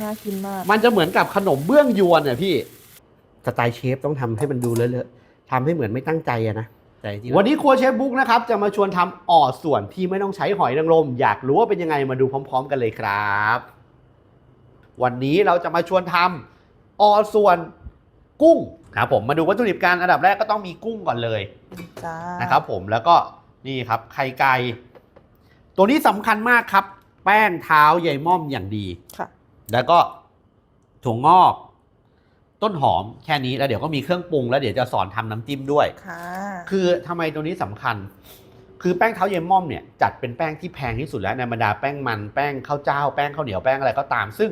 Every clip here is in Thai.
น่ากินมาก มันจะเหมือนกับขนมเบื้องยวนเนี่ยพี่ สไตล์เชฟต้องทำให้มันดูเลอะๆทำให้เหมือนไม่ตั้งใจอะนะ แต่จริงๆวันนี้ครัวเชฟบุ๊กนะครับ จะมาชวนทำอ่อส่วนที่ไม่ต้องใช้หอยนางรม อยากรู้ว่าเป็นยังไงมาดูพร้อม ๆ กันเลยครับ วันนี้เราจะมาชวนทำอ่อส่วนกุ้งครับผมมาดูวัตถุดิบการอันดับแรกก็ต้องมีกุ้งก่อนเลยจ้านะครับผมแล้วก็นี่ครับไข่ไก่ ตัวนี้สำคัญมากครับ แป้งเท้าใยม่อมอย่างดีค่ะ แล้วก็ถั่วงอก ต้นหอมแค่นี้แล้วเดี๋ยวก็มีเครื่องปรุงแล้วเดี๋ยวจะสอนทำน้ำจิ้มด้วย ค่ะ คือทำไมตัวนี้สำคัญ คือแป้งเท้าเยยม่อมเนี่ยจัดเป็นแป้งที่แพงที่สุดแล้วในบรรดาแป้งมันแป้งข้าวเจ้าแป้งข้าวเหนียวแป้งอะไรก็ตาม ซึ่ง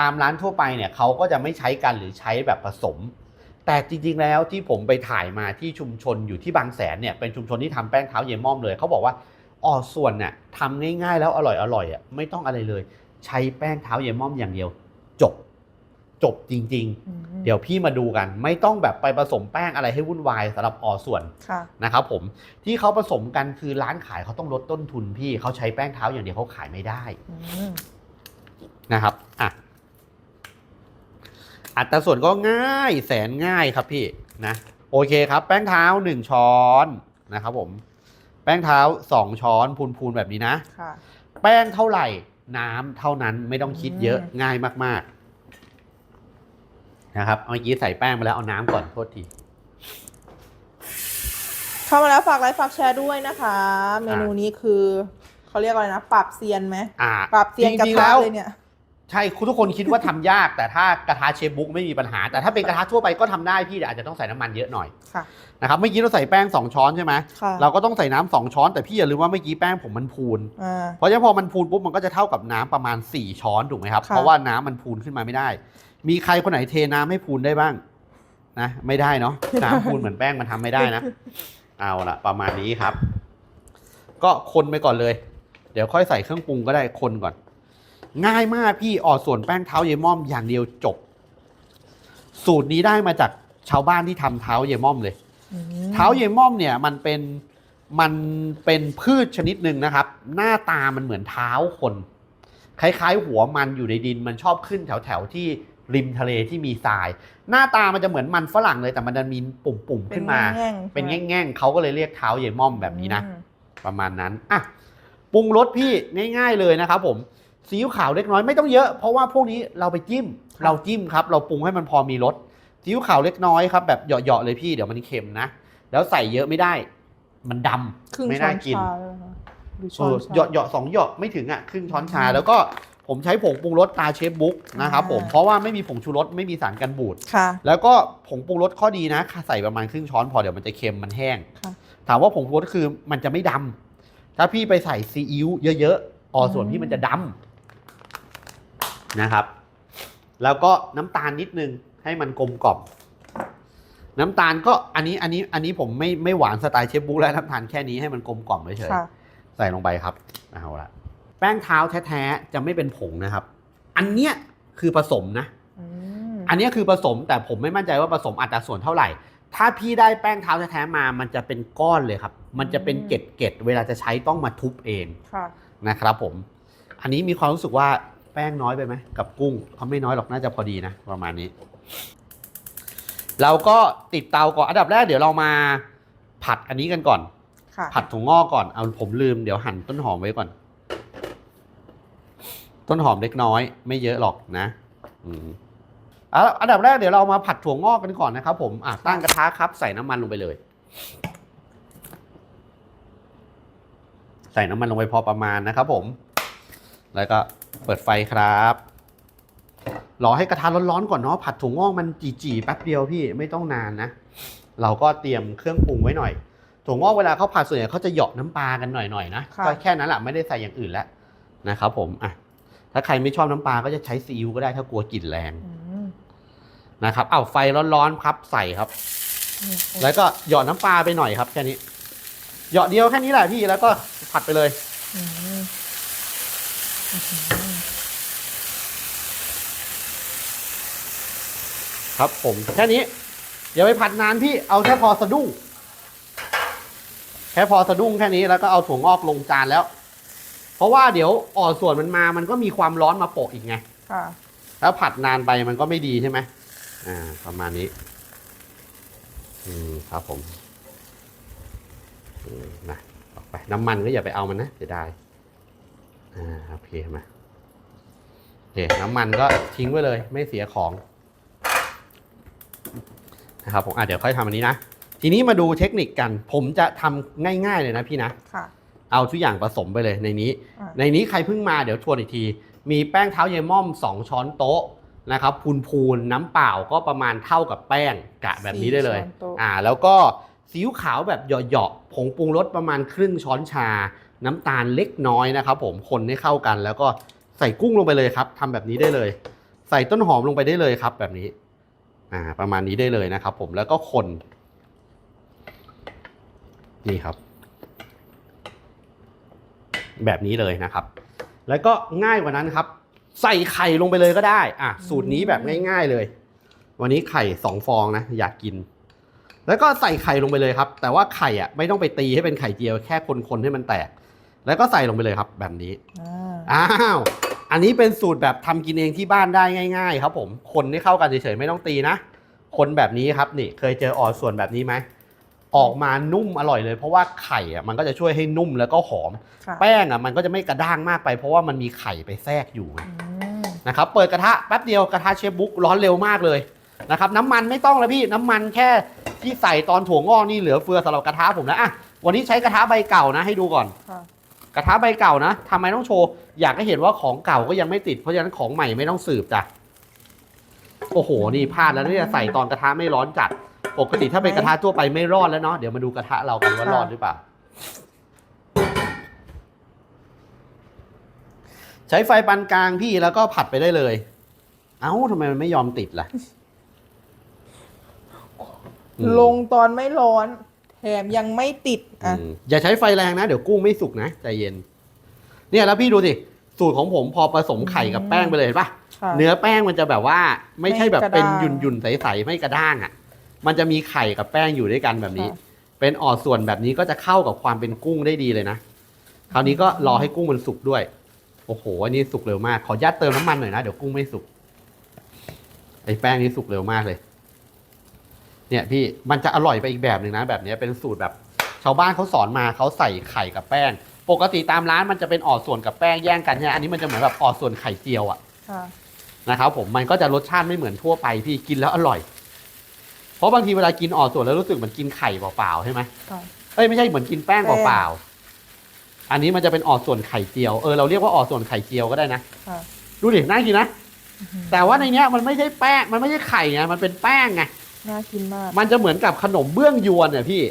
ตามร้านทั่วไปเนี่ยเขาก็จะไม่ใช้กันหรือใช้แบบผสม แต่จริงๆแล้วที่ผมไปถ่ายมาที่ชุมชนอยู่ที่บางแสนเนี่ยเป็นชุมชนที่ทำแป้งเท้าเยยม่อมเลยเขาบอกว่า อ๋อส่วนเนี่ยทำง่ายๆแล้วอร่อยอร่อยอะไม่ต้องอะไรเลย ใช้แป้งเท้าเยยม่อมอย่างเดียว จบ จบจริงอืมๆเดี๋ยวพี่มาดูกัน ไม่ต้องแบบไปผสมแป้งอะไรให้วุ่นวายสำหรับออส่วนค่ะนะครับผมที่เขาผสมกันคือร้านขายเขาต้องลดต้นทุนพี่เขาใช้แป้งเท้าอย่างเดียวเขาขายไม่ได้อืมนะครับอะอัตราส่วนก็ง่ายแสนง่ายครับพี่นะ โอเคครับ แป้งเท้า 1 ช้อนนะครับผม แป้งเท้า 2 ช้อนพูนๆแบบนี้นะ ค่ะ แป้งเท่าไหร่น้ำเท่านั้นไม่ต้องคิดเยอะอืมง่ายมากๆนะครับเอาเมื่อกี้ใส่แป้งไปแล้วเอาน้ำก่อนโทษที เข้ามาแล้วฝากไลค์ฝากแชร์ด้วยนะคะ เมนูนี้คือเขาเรียกอะไรนะ ปรับเซียนไหมอ่าปรับเซียนกระจงๆทะแล้ว เลยเนี่ย ใช่คุณทุกคนคิดว่าทำยาก แต่ถ้ากระทะเชฟบุ๊กไม่มีปัญหา แต่ถ้าเป็นกระทะทั่วไปก็ทำได้พี่แต่อาจจะต้องใส่น้ำมันเยอะหน่อยค่ะ นะครับเมื่อกี้เราใส่แป้ง 2 ช้อนใช่ไหมค่ะเราก็ต้องใส่น้ำสองช้อนแต่พี่อย่าลืมว่าเมื่อกี้แป้งผมมันพูน อ่า เพราะฉะนั้นพอมันพูนปุ๊บมันก็จะเท่ากับน้ำประมาณ 4 ช้อนถูกไหมครับ ค่ะ เพราะว่าน้ำมันพูนขึ้นมาไม่ได้ มีใครคนไหนเทน้ำให้พูนได้บ้างนะไม่ได้เนาะน้ำพูนเหมือนแป้งมันทำไม่ได้นะ เอาละประมาณนี้ครับ ก็คนไปก่อนเลย เดี๋ยวค่อยใส่เครื่องปรุงก็ได้คนก่อน ง่ายมากพี่ออดส่วนแป้งเท้าเยม่อมอย่างเดียวจบ สูตรนี้ได้มาจากชาวบ้านที่ทำเท้าเยม่อมเลยอืมเท้าเยม่อมเนี่ยมันเป็นมันเป็นพืชชนิดหนึ่งนะครับ หน้าตามันเหมือนเท้าคน คล้ายๆ หัวมันอยู่ในดินมันชอบขึ้นแถวๆที่ริมทะเลที่มีทราย หน้าตามันจะเหมือนมันฝรั่งเลยแต่มันจะมีปุ่มๆขึ้นมาแง่งๆเป็นแง่งๆเขาก็เลยเรียกเท้าเยม่อมแบบนี้นะอืมประมาณนั้นอะปรุงรสพี่ง่าย ๆเลยนะครับผม ซีอิ๊วขาวเล็กน้อยไม่ต้องเยอะเพราะว่าพวกนี้เราไปจิ้ม เราจิ้มครับ เราปรุงให้มันพอมีรสซีอิ๊วขาวเล็กน้อยครับแบบเหยาะๆเลยพี่เดี๋ยวมันเค็มนะ แล้วใส่เยอะไม่ได้ มันดำครึ่งไม่ช้อน่านกินชาเลยนะคะหรือเอช้อนอชาเหยาะเหยาะสองเหยาะไม่ถึงอะครึ่งช้อนชา แล้วก็ผมใช้ผงปรุงรสตาเชฟบุ๊กนะครับผมอ่าเพราะว่าไม่มีผงชูรสไม่มีสารกันบูดค่ะแล้วก็ผงปรุงรสข้อดีนะใส่ประมาณครึ่งช้อนพอเดี๋ยวมันจะเค็มมันแห้งค่ะถามว่าผงปรุงรสคือมันจะไม่ดำถ้าพี่ไปใส่ซีอิ๊วเยอะๆออส่วนพี่มันจะดำ นะครับ แล้วก็น้ำตาลนิดนึงให้มันกลมกล่อมน้ำตาลก็อันนี้อันนี้อันนี้ผมไม่ไม่หวานสไตล์เชฟบุ๊กแล้วน้ำตาลแค่นี้ให้มันกลมกล่อมเฉยๆค่ะใส่ลงไปครับเอาละแป้งเท้าแท้ๆจะไม่เป็นผงนะครับ อันเนี้ยคือผสมนะอืมอันเนี้ยคือผสมแต่ผมไม่มั่นใจว่าผสมอัตราส่วนเท่าไหร่ ถ้าพี่ได้แป้งเท้าแท้ๆมา มันจะเป็นก้อนเลยครับ มันจะเป็นเกล็ดเกล็ดๆเวลาจะใช้ต้องมาทุบเองค่ะนะครับผม อันนี้มีความรู้สึกว่า แป้งน้อยไปไหมกับกุ้งเขาไม่น้อยหรอกน่าจะพอดีนะประมาณนี้ เราก็ติดเตาก่อนอันดับแรกเดี๋ยวเรามาผัดอันนี้กันก่อน ค่ะผัดถั่วงอกก่อนเอาผมลืมเดี๋ยวหั่นต้นหอมไว้ก่อน ต้นหอมเล็กน้อย ไม่เยอะหรอกนะอืมเอาละอันดับแรกเดี๋ยวเรามาผัดถั่วงอกกันก่อนนะครับ ผมอะตั้งกระทะครับ ใส่น้ำมันลงไปเลย ใส่น้ำมันลงไปพอประมาณนะครับผม แล้วก็ เปิดไฟครับ รอให้กระทะร้อนๆก่อนเนาะผัดถั่วงอกมันจีๆแป๊บเดียวพี่ไม่ต้องนานนะ เราก็เตรียมเครื่องปรุงไว้หน่อยถั่วงอกเวลาเขาผัดส่วนใหญ่เขาจะเหยาะน้ำปลากันหน่อยๆนะค่ะก็แค่นั้นแหละไม่ได้ใส่อย่างอื่นแล้วนะครับผมอะถ้าใครไม่ชอบน้ำปลาก็จะใช้ซีอิ๊วก็ได้ถ้ากลัวกลิ่นแรงอืมนะครับเอาไฟร้อนๆครับใส่ครับนี่แล้วก็เหยาะน้ำปลาไปหน่อยครับ แค่นี้เหยาะเดียวแค่นี้แหละพี่แล้วก็ผัดไปเลย อืมอื้อหือ ครับผมแค่นี้อย่าไปผัดนานพี่เอาแค่พอสะดุ้งแค่พอสะดุ้งแค่นี้แล้วก็เอาถั่วงอกลงจานแล้ว เพราะว่าเดี๋ยวอ่อส่วนมันมามันก็มีความร้อนมาโปะอีกไงค่ะ แล้วผัดนานไปมันก็ไม่ดีใช่ไหมอ่า ประมาณนี้ อืมครับผมอืมนะออกไปน้ำมันก็อย่าไปเอามันนะเสียดายอ่าโอเคมาโอเคน้ำมันก็ทิ้งไว้เลย ไม่เสียของ นะครับผมอะเดี๋ยวค่อยทำอันนี้นะ ทีนี้มาดูเทคนิคกัน ผมจะทำง่าย ๆเลยนะพี่นะ ค่ะ เอาทุกอย่างผสมไปเลยในนี้ อะ ในนี้ใครเพิ่งมาเดี๋ยวทวนอีกที มีแป้งเท้าเยม่อม 2 ช้อนโต๊ะนะครับพูนพูนๆน้ำเปล่าก็ประมาณเท่ากับแป้งกะแบบนี้ได้เลย สี่ช้อนโต๊ะ อ่าแล้วก็ซีอิ๊วขาวแบบเหยาะๆผงปรุงรสประมาณครึ่งช้อนชา น้ำตาลเล็กน้อยนะครับผมคนให้เข้ากัน แล้วก็ใส่กุ้งลงไปเลยครับทำแบบนี้ได้เลย ใส่ต้นหอมลงไปได้เลยครับ แบบนี้ อ่าประมาณนี้ได้เลยนะครับ ผมแล้วก็คน นี่ครับ แบบนี้เลยนะครับ แล้วก็ง่ายกว่านั้นครับ ใส่ไข่ลงไปเลยก็ได้ อะ สูตรนี้แบบง่าย ๆเลย วันนี้ไข่สองฟองนะ อยากกิน แล้วก็ใส่ไข่ลงไปเลยครับ แต่ว่าไข่อะไม่ต้องไปตีให้เป็นไข่เจียวแค่คนๆให้มันแตก แล้วก็ใส่ลงไปเลยครับ แบบนี้อ่าอ้าว อันนี้เป็นสูตรแบบทำกินเองที่บ้านได้ง่าย ๆ ครับผม คนให้เข้ากันเฉยๆไม่ต้องตีนะ คนแบบนี้ครับนี่เคยเจอออส่วนแบบนี้ไหมออกมานุ่มอร่อยเลย เพราะว่าไข่อะมันก็จะช่วยให้นุ่มแล้วก็หอมค่ะแป้งอะมันก็จะไม่กระด้างมากไป เพราะว่ามันมีไข่ไปแทรกอยู่ไงอืมนะครับเปิดกระทะแป๊บเดียวกระทะเชฟบุ๊กร้อนเร็วมากเลยนะครับน้ำมันไม่ต้องแล้วพี่น้ำมันแค่ที่ใส่ตอนถั่วงอกนี่เหลือเฟือสำหรับกระทะผมนะอะวันนี้ใช้กระทะใบเก่านะให้ดูก่อนค่ะ กระทะใบเก่านะทำไมต้องโชว์ อยากให้เห็นว่าของเก่าก็ยังไม่ติด เพราะฉะนั้นของใหม่ไม่ต้องสืบจ้ะ โอ้โห นี่พลาดแล้วเนี่ยใส่ตอนกระทะไม่ร้อนจัด ปกติถ้าเป็นกระทะทั่วไปไม่รอดแล้วเนาะ เดี๋ยวมาดูกระทะเรากันว่ารอดหรือเปล่า ใช้ไฟปานกลางพี่แล้วก็ผัดไปได้เลย เอ้าทำไมมันไม่ยอมติดล่ะ ลงตอนไม่ร้อน แถมยังไม่ติดอะอืมอย่าใช้ไฟแรงนะ เดี๋ยวกุ้งไม่สุกนะใจเย็น เนี่ยแล้วพี่ดูสิสูตรของผมพอผสมไข่กับแป้งไปเลยเห็นปะค่ะ เนื้อแป้งมันจะแบบว่าไม่ใช่แบบไม่กระเป็นด้างหยุ่นหยุ่นๆใสๆไม่กระด้างอะ มันจะมีไข่กับแป้งอยู่ด้วยกันแบบนี้ค่ะเป็นออดส่วนแบบนี้ก็จะเข้ากับความเป็นกุ้งได้ดีเลยนะ คราวนี้ก็รอให้กุ้งมันสุกด้วย โอ้โห อันนี้สุกเร็วมาก ขอยัดเติมน้ำมันหน่อยนะ เดี๋ยวกุ้งไม่สุก ไอ้แป้งนี้สุกเร็วมากเลย เนี่ยพี่มันจะอร่อยไปอีกแบบหนึ่งนะแบบนี้เป็นสูตรแบบ ชาวบ้านเขาสอนมาเขาใส่ไข่กับแป้ง ปกติตามร้านมันจะเป็นออดส่วนกับแป้งแย่งกันใช่ไหมอันนี้มันจะเหมือนแบบออดส่วนไข่เจียวอะค่ะนะครับผมมันก็จะรสชาติไม่เหมือนทั่วไปพี่กินแล้วอร่อย เพราะบางทีเวลากินออดส่วนแล้วรู้สึกเหมือนกินไข่เปล่าๆใช่ไหมค่ะเอ้ยไม่ใช่เหมือนกินแป้งแป้งเปล่าๆอันนี้มันจะเป็นออดส่วนไข่เจียวเออเราเรียกว่าออดส่วนไข่เจียวก็ได้นะค่ะดูดิน่ากินนะแต่ว่าในเนี้ยมันไม่ใช่แป้งมันไม่ใช่ไข่ไงมันเป็นแป้งไง น่ากินมาก มันจะเหมือนกับขนมเบื้องยวนเนี่ยพี่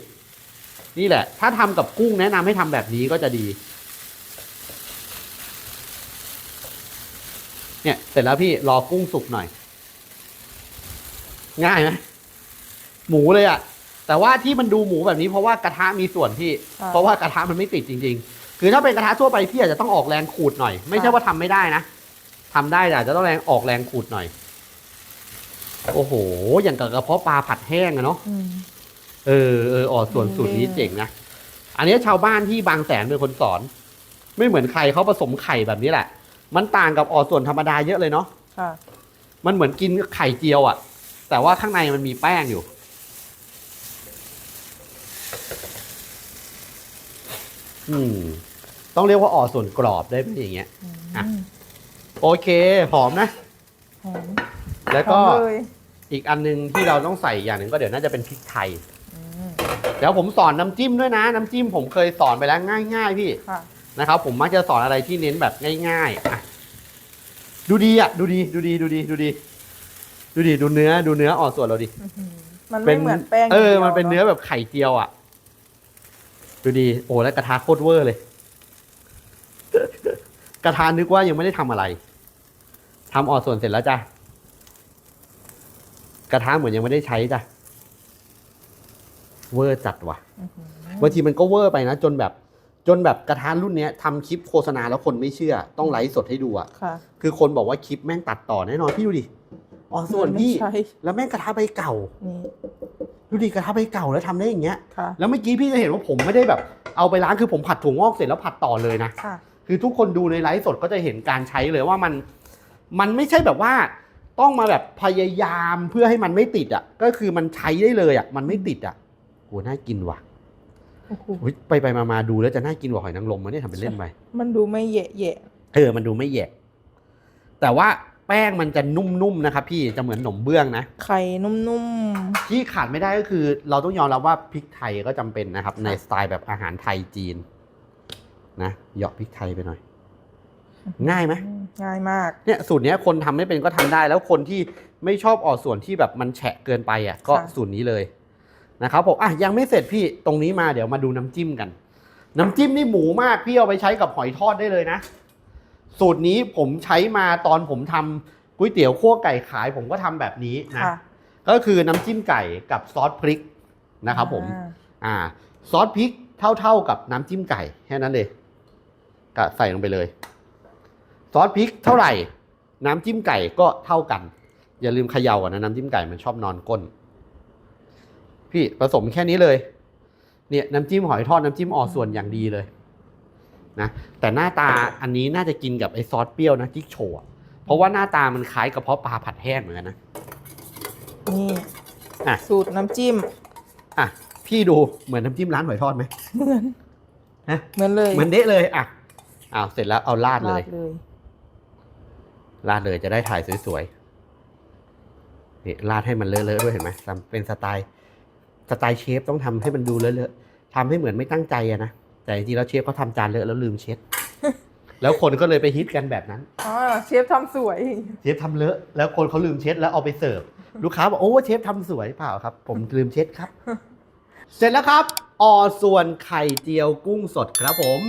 นี่แหละ ถ้าทำกับกุ้งแนะนำให้ทำแบบนี้ก็จะดี เนี่ยเสร็จแล้วพี่รอกุ้งสุกหน่อย ง่ายไหมหมูเลยอะแต่ว่าที่มันดูหมูแบบนี้เพราะว่ากระทะมีส่วนพี่ ค่ะ เพราะว่ากระทะมันไม่ติดจริง ๆ คือถ้าเป็นกระทะทั่วไปพี่อาจจะต้องออกแรงขูดหน่อย ไม่ใช่ค่ะว่าทำไม่ได้นะทำได้แต่อาจจะต้องแรงออกแรงขูดหน่อย โอ้โห อย่างกับกระเพาะปลาผัดแห้งอะเนาะ อืม เออเอออ๋อส่วนอืมสูตรนี้เจ๋งนะ อันนี้ชาวบ้านที่บางแสนเป็นคนสอน ไม่เหมือนใครเขาผสมไข่แบบนี้แหละ มันต่างกับออส่วนธรรมดาเยอะเลยเนาะ ค่ะ มันเหมือนกินไข่เจียวอะ่ะ แต่ว่าข้างในมันมีแป้งอยู่ อืม ต้องเรียกว่าออส่วนกรอบได้ไหมอย่างเงี้ย อืมอะ โอเค หอมนะ หอม แล้วก็หอมเลยอีกอันนึงที่เราต้องใส่อย่างหนึ่งก็เดี๋ยวน่าจะเป็นพริกไทย อืมเดี๋ยวผมสอนน้ำจิ้มด้วยนะ น้ำจิ้มผมเคยสอนไปแล้วง่าย ๆ พี่ค่ะ นะครับ ผมมักจะสอนอะไรที่เน้นแบบง่ายๆอะดูดีอะ ดูดีดูดีดูดีดูดี ดูดีดูเนื้อดูเนื้ออ่อนส่วนเราดิอื้อหือมันไม่เหมือนแป้งเออดียวมันเป็นเนื้ออะแบบไข่เจียวอะ ดูดีโอ้แล้วกระทะโคตรเวอร์เลย กระทะนึกว่ายังไม่ได้ทำอะไรทำอ่อนส่วนเสร็จแล้วจ้ะก ระทะเหมือนยังไม่ได้ใช้จ้ะเวอร์จัดว่ะอื้อหือบางทีมันก็เวอร์ไปนะ จนแบบ จนแบบกระทะรุ่นเนี้ยทำคลิปโฆษณาแล้วคนไม่เชื่อ ต้องไลฟ์สดให้ดูอะค่ะคือคนบอกว่าคลิปแม่งตัดต่อแน่นอนพี่ดูดิอ๋อส่วนพี่ไม่ใช่แล้วแม่งกระทะใบเก่านี่ดูดิกระทะใบเก่าแล้วทำได้อย่างเงี้ยค่ะแล้วเมื่อกี้พี่จะเห็นว่าผมไม่ได้แบบเอาไปล้างคือผมผัดถั่วงอกเสร็จแล้วผัดต่อเลยนะค่ะคือทุกคนดูในไลฟ์สดก็จะเห็นการใช้เลยว่ามัน มันไม่ใช่แบบว่า ต้องมาแบบพยายามเพื่อให้มันไม่ติดอะ ก็คือมันใช้ได้เลยอะ มันไม่ติดอะโหน่ากินว่ะโอ้โหอุ๊ยไปไปมามาดูแล้วจะน่ากินกว่าหอยนางรมมาเนี่ยทำเป็นเล่นไปมันดูไม่แย่แย่เออมันดูไม่แยะ แต่ว่าแป้งมันจะนุ่มๆนะครับ พี่จะเหมือนหนมเบื้องนะไข่นุ่มที่ขาดไม่ได้ก็คือ เราต้องยอมรับว่าพริกไทยก็จำเป็นนะครับ ในสไตล์แบบอาหารไทยจีน นะเหยาะพริกไทยไปหน่อย ง่ายไหมๆง่ายมากเนี่ยสูตรเนี้ยคนทำไม่เป็นก็ทำได้ แล้วคนที่ไม่ชอบออกส่วนที่แบบมันแฉะเกินไปอะก็ค่ะสูตรนี้เลยนะครับผมอะยังไม่เสร็จพี่ตรงนี้มาเดี๋ยวมาดูน้ำจิ้มกัน น้ำจิ้มนี่หมูมากพี่เอาไปใช้กับหอยทอดได้เลยนะ สูตรนี้ผมใช้มาตอนผมทำก๋วยเตี๋ยวคั่วไก่ขายผมก็ทำแบบนี้นะค่ะก็คือน้ำจิ้มไก่กับซอสพริกนะครับผมอ่าอ่าซอสพริกเท่าๆกับน้ำจิ้มไก่แค่นั้นเลยก็ใส่ลงไปเลย ซอสพริกเท่าไหร่ น้ำจิ้มไก่ก็เท่ากัน อย่าลืมเขย่าก่อนนะน้ำจิ้มไก่มันชอบนอนก้น พี่ผสมแค่นี้เลย เนี่ยน้ำจิ้มหอยทอดน้ำจิ้มออส่วนอย่างดีเลยนะแต่หน้าตาอันนี้น่าจะกินกับไอซอสเปรี้ยวนะจิ๊กโชว์อะเพราะว่าหน้าตามันคล้ายกระเพาะปลาผัดแห้งเหมือนกันนะ นี่อะ สูตรน้ำจิ้ม อะ พี่ดูเหมือนน้ำจิ้มร้านหอยทอดไหมเหมือน ฮะ เหมือนเลย เหมือนเดะเลย อะอ้าวเสร็จแล้วเอาราดเลย ราดเลย ราดเลยจะได้ถ่ายสวยๆนี่ราดให้มันเลอะๆด้วยเห็นไหมทำเป็นสไตล์สไตล์เชฟต้องทำให้มันดูเลอะๆทำให้เหมือนไม่ตั้งใจอะนะแต่จริงๆแล้วเชฟเขาทำจานเลอะแล้วลืมเช็ด แล้วคนก็เลยไปฮิตกันแบบนั้นอ๋อเชฟทำสวย เชฟทำเลอะ แล้วคนเขาลืมเช็ดแล้วเอาไปเสิร์ฟลูกค้าบอกโอ้เชฟทำสวยเปล่าครับ ผมลืมเช็ดครับ เสร็จแล้วครับออส่วนไข่เจียวกุ้งสดครับผม